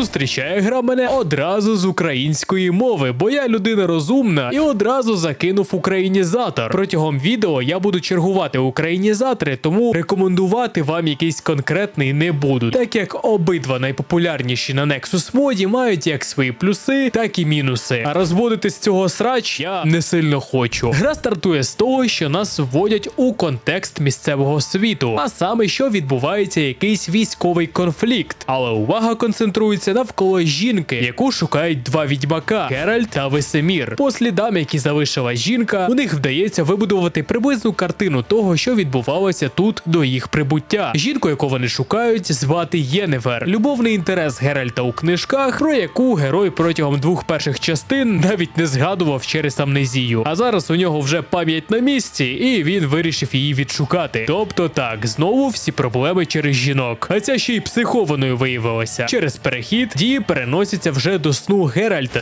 Зустрічає гра мене одразу з української мови, бо я людина розумна і одразу закинув українізатор. Протягом відео я буду чергувати українізатори, тому рекомендувати вам якийсь конкретний не буду, так як обидва найпопулярніші на Nexus моді мають як свої плюси, так і мінуси. А розводити з цього срач я не сильно хочу. Гра стартує з того, що нас вводять у контекст місцевого світу, а саме що відбувається якийсь військовий конфлікт. Але увага концентрується навколо жінки, яку шукають два відьмака Геральт та Весемір. По слідам, які залишила жінка, у них вдається вибудувати приблизну картину того, що відбувалося тут до їх прибуття. Жінку, яку вони шукають, звати Єнефер. Любовний інтерес Геральта у книжках, про яку герой протягом двох перших частин навіть не згадував через амнезію. А зараз у нього вже пам'ять на місці, і він вирішив її відшукати. Тобто так, знову всі проблеми через жінок. А ця ще й психованою виявилася. Через перехід дії переносяться вже до сну Геральта.